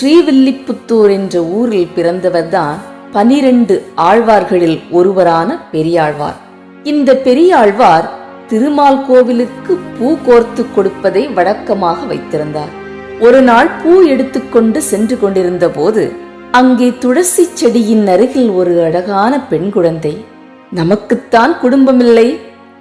ஸ்ரீவில்லிபுத்தூர் என்ற ஊரில் பிறந்தவர்தான் பனிரெண்டு ஆழ்வார்களில் ஒருவரான பெரியாழ்வார். இந்த பெரியாழ்வார் திருமால் கோவிலுக்கு பூ கோர்த்து கொடுப்பதை வழக்கமாக வைத்திருந்தார். ஒரு நாள் பூ எடுத்துக்கொண்டு சென்று கொண்டிருந்த போது அங்கே துளசி செடியின் அருகில் ஒரு அழகான பெண் குழந்தை. நமக்குத்தான் குடும்பமில்லை.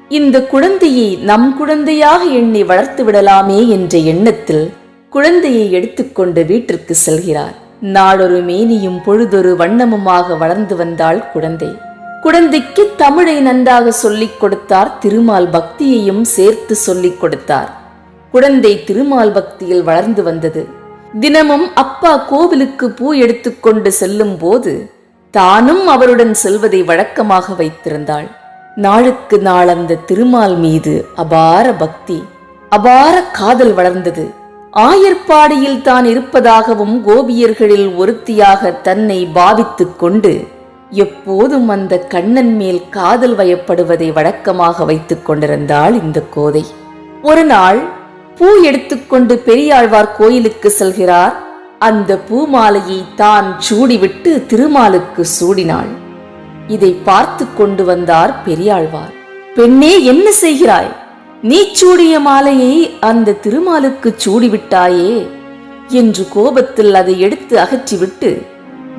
இந்த குழந்தையை நம் குழந்தையாக எண்ணி வளர்த்து விடலாமே என்ற எண்ணத்தில் குழந்தையை எடுத்துக்கொண்டு வீட்டிற்கு செல்கிறார். நாளொரு மேனியும் பொழுதொரு வண்ணமுமாக வளர்ந்து வந்தாள் குழந்தை. குழந்தைக்கு தமிழை நன்றாக சொல்லிக் கொடுத்தார் திருமால் பக்தியையும் சேர்த்து சொல்லிக் கொடுத்தார். குழந்தை திருமால் பக்தியில் வளர்ந்து வந்தது. தினமும் அப்பா கோவிலுக்கு பூ எடுத்துக்கொண்டு செல்லும் போது தானும் அவருடன் செல்வதை வழக்கமாக வைத்திருந்தாள். நாளுக்கு நாள் அந்த திருமால் மீது அபார பக்தி அபார காதல் வளர்ந்தது. ஆயர்பாடியில் தான் இருப்பதாகவும் கோபியர்களில் ஒருத்தியாக தன்னை பாவித்துக் கொண்டு எப்போதும் அந்த கண்ணன் மேல் காதல் வயப்படுவதை வழக்கமாக வைத்துக் கொண்டிருந்தாள் இந்த கோதை. ஒரு நாள் பூ எடுத்துக்கொண்டு பெரியாழ்வார் கோயிலுக்கு செல்கிறார். அந்த பூமாலையை தான் சூடிவிட்டு திருமாலுக்கு சூடினாள். இதை பார்த்து கொண்டு வந்தார் பெரியாழ்வார். பெண்ணே என்ன செய்கிறாய்? நீ சூடிய மாலையை அந்த திருமாலுக்கு சூடிவிட்டாயே என்று கோபத்தில் அதை எடுத்து அகற்றிவிட்டு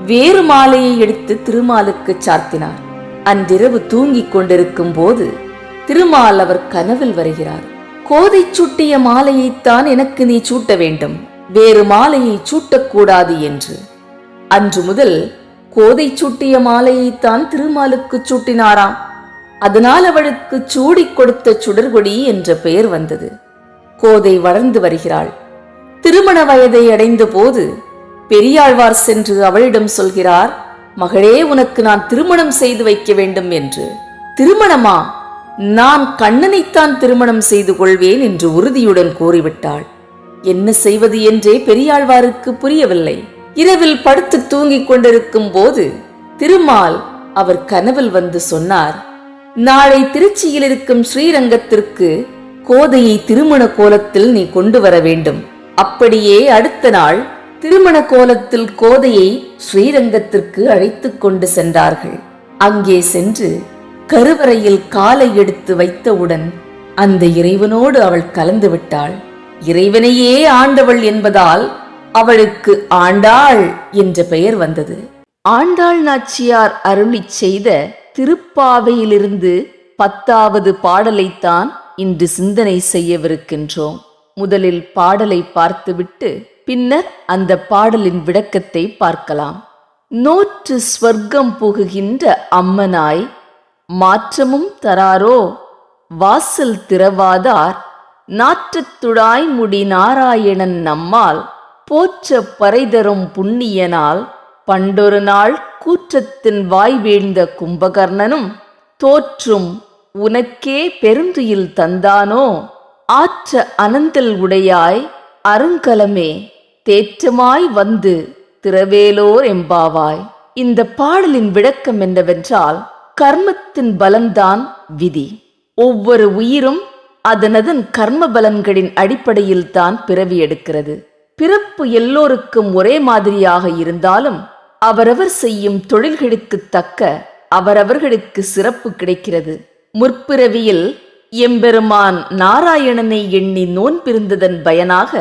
வேறு மாலையை எடுத்து திருமாலுக்கு சார்த்தினார். அன்றிரவு தூங்கிக் கொண்டிருக்கும் போது திருமால் அவர் கனவில் வருகிறார். கோதை சூட்டிய மாலையைத்தான் எனக்கு நீ சூட்ட வேண்டும். வேறு மாலையை சூட்டக்கூடாது என்று. அன்று முதல் கோதை சூட்டிய மாலையைத்தான் திருமாலுக்கு சூட்டினாராம். அதனால் அவளுக்கு சூடிக் கொடுத்த சுடர்கொடி என்ற பெயர் வந்தது. கோதை வளர்ந்து வருகிறாள். திருமண வயதை அடைந்த போது பெரியாழ்வார் சென்று அவளிடம் சொல்கிறார் மகளே உனக்கு நான் திருமணம் செய்து வைக்க வேண்டும் என்று. திருமணமா? நான் கண்ணனைத்தான் திருமணம் செய்து கொள்வேன் என்று உறுதியுடன் கூறிவிட்டாள். என்ன செய்வது என்றே பெரியாழ்வாருக்கு புரியவில்லை. இரவில் படுத்து தூங்கிக் கொண்டிருக்கும் போது திருமால் அவர் கனவில் வந்து சொன்னார் நாளை திருச்சியில் இருக்கும் ஸ்ரீரங்கத்திற்கு கோதையை திருமண கோலத்தில் நீ கொண்டு வர வேண்டும். அப்படியே அடுத்த நாள் திருமண கோலத்தில் கோதையை ஸ்ரீரங்கத்திற்கு அழைத்துக் கொண்டு சென்றார்கள். அங்கே சென்று கருவறையில் காலை எடுத்து வைத்தவுடன் அந்த இறைவனோடு அவள் கலந்து விட்டாள். இறைவனையே ஆண்டவள் என்பதால் அவளுக்கு ஆண்டாள் என்ற பெயர் வந்தது. ஆண்டாள் நாச்சியார் அருளி செய்த திருப்பாவையிலிருந்து பத்தாவது பாடலைத்தான் இன்று சிந்தனை செய்யவிருக்கின்றோம். முதலில் பாடலை பார்த்துவிட்டு பின்னர் அந்த பாடலின் விளக்கத்தை பார்க்கலாம். நோற்று ஸ்வர்க்கம் புகுகின்ற அம்மனாய் மாற்றமும் தராரோ? வாசல் திறவாதார் நாற்றத்துடாய் முடி நாராயணன் நம்மால் போற்ற பறைதரும் புண்ணியனால் பண்டொரு நாள் கூற்றத்தின் வாய் வீழ்ந்த கும்பகர்ணனும் தோற்றும் உனக்கே பெருந்துயில் தந்தானோ? ஆற்ற அனந்தல் உடையாய் அருங்கலமே தேற்றமாய் வந்து திரவேலோர் எம்பாவாய். இந்த பாடலின் விளக்கம் என்னவென்றால் கர்மத்தின் பலம்தான் விதி. ஒவ்வொரு உயிரும் அதனதன் கர்ம பலன்களின் அடிப்படையில் தான் பிறவி எடுக்கிறது. பிறப்பு எல்லோருக்கும் ஒரே மாதிரியாக இருந்தாலும் அவரவர் செய்யும் தொழில்களுக்கு தக்க அவரவர்களுக்கு சிறப்பு கிடைக்கிறது. முற்பிறவியில் எம்பெருமான் நாராயணனை எண்ணி நோன்பிருந்ததன் பயனாக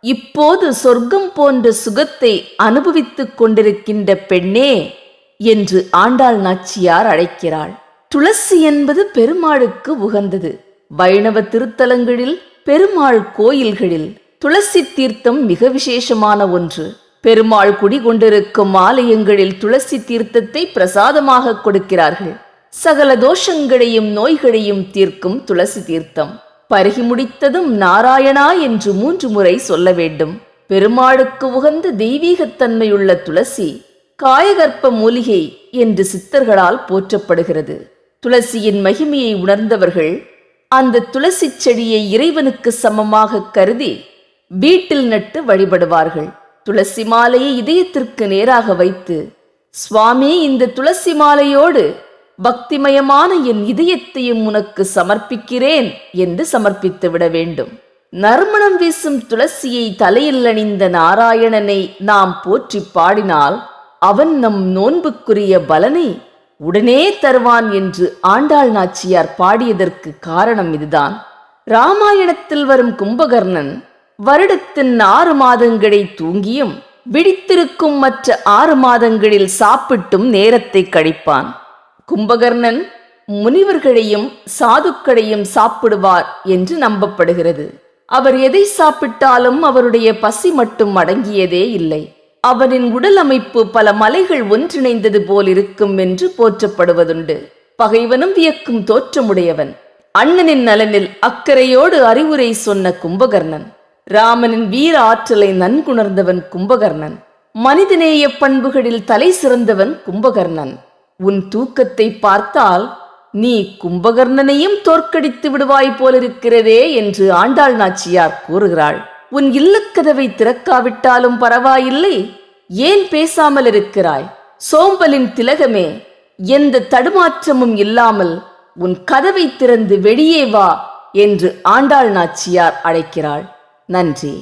இப்போது சொர்க்கம் போன்ற சுகத்தை அனுபவித்துக் கொண்டிருக்கின்ற பெண்ணே என்று ஆண்டாள் நாச்சியார் அழைக்கிறாள். துளசி என்பது பெருமாளுக்கு உகந்தது. வைணவ திருத்தலங்களில் பெருமாள் கோயில்களில் துளசி தீர்த்தம் மிக விசேஷமான ஒன்று. பெருமாள் குடிகொண்டிருக்கும் ஆலயங்களில் துளசி தீர்த்தத்தை பிரசாதமாக கொடுக்கிறார்கள். சகல தோஷங்களையும் நோய்களையும் தீர்க்கும் துளசி தீர்த்தம். பருகி முடித்ததும் நாராயணா என்று மூன்று முறை சொல்ல வேண்டும். பெருமாளுக்கு உகந்த தெய்வீகத்தன்மையுள்ள துளசி காயகற்ப மூலிகை என்று சித்தர்களால் போற்றப்படுகிறது. துளசியின் மகிமையை உணர்ந்தவர்கள் அந்த துளசி செடியை இறைவனுக்கு சமமாக கருதி வீட்டில் நட்டு வழிபடுவார்கள். துளசி மாலையை இதயத்திற்கு நேராக வைத்து சுவாமி இந்த துளசி மாலையோடு பக்திமயமான என் இதயத்தையும் உனக்கு சமர்ப்பிக்கிறேன் என்று சமர்ப்பித்து விட வேண்டும். நறுமணம் வீசும் துளசியை தலையில் அணிந்த நாராயணனை நாம் போற்றி பாடினால் அவன் நம் நோன்புக்குரிய பலனை உடனே தருவான் என்று ஆண்டாள் நாச்சியார் பாடியதற்கு காரணம் இதுதான். ராமாயணத்தில் வரும் கும்பகர்ணன் வருடத்தின் ஆறு மாதங்களை தூங்கியும் விழித்திருக்கும் மற்ற ஆறு மாதங்களில் சாப்பிட்டும் நேரத்தை கழிப்பான். கும்பகர்ணன் முனிவர்களையும் சாதுக்களையும் சாப்பிடுவார் என்று நம்பப்படுகிறது. அவர் எதை சாப்பிட்டாலும் அவருடைய பசி மட்டும் அடங்கியதே இல்லை. அவனின் உடல் அமைப்பு பல மலைகள் ஒன்றிணைந்தது போல் இருக்கும் என்று போற்றப்படுவதுண்டு. பகைவனும் வியக்கும் தோற்றமுடையவன். அண்ணனின் நலனில் அக்கறையோடு அறிவுரை சொன்ன கும்பகர்ணன் ராமனின் வீர ஆற்றலை நன்குணர்ந்தவன் கும்பகர்ணன். மனிதநேய பண்புகளில் தலை சிறந்தவன் கும்பகர்ணன். உன் தூக்கத்தை பார்த்தால் நீ கும்பகர்ணனையும் தோற்கடித்து விடுவாய் போலிருக்கிறதே என்று ஆண்டாள் நாச்சியார் கூறுகிறாள். உன் இல்லக்கதவை திறக்காவிட்டாலும் பரவாயில்லை ஏன் பேசாமல் இருக்கிறாய்? சோம்பலின் திலகமே எந்த தடுமாற்றமும் இல்லாமல் உன் கதவை திறந்து வெளியே வா என்று ஆண்டாள் நாச்சியார் அழைக்கிறாள். நன்றி.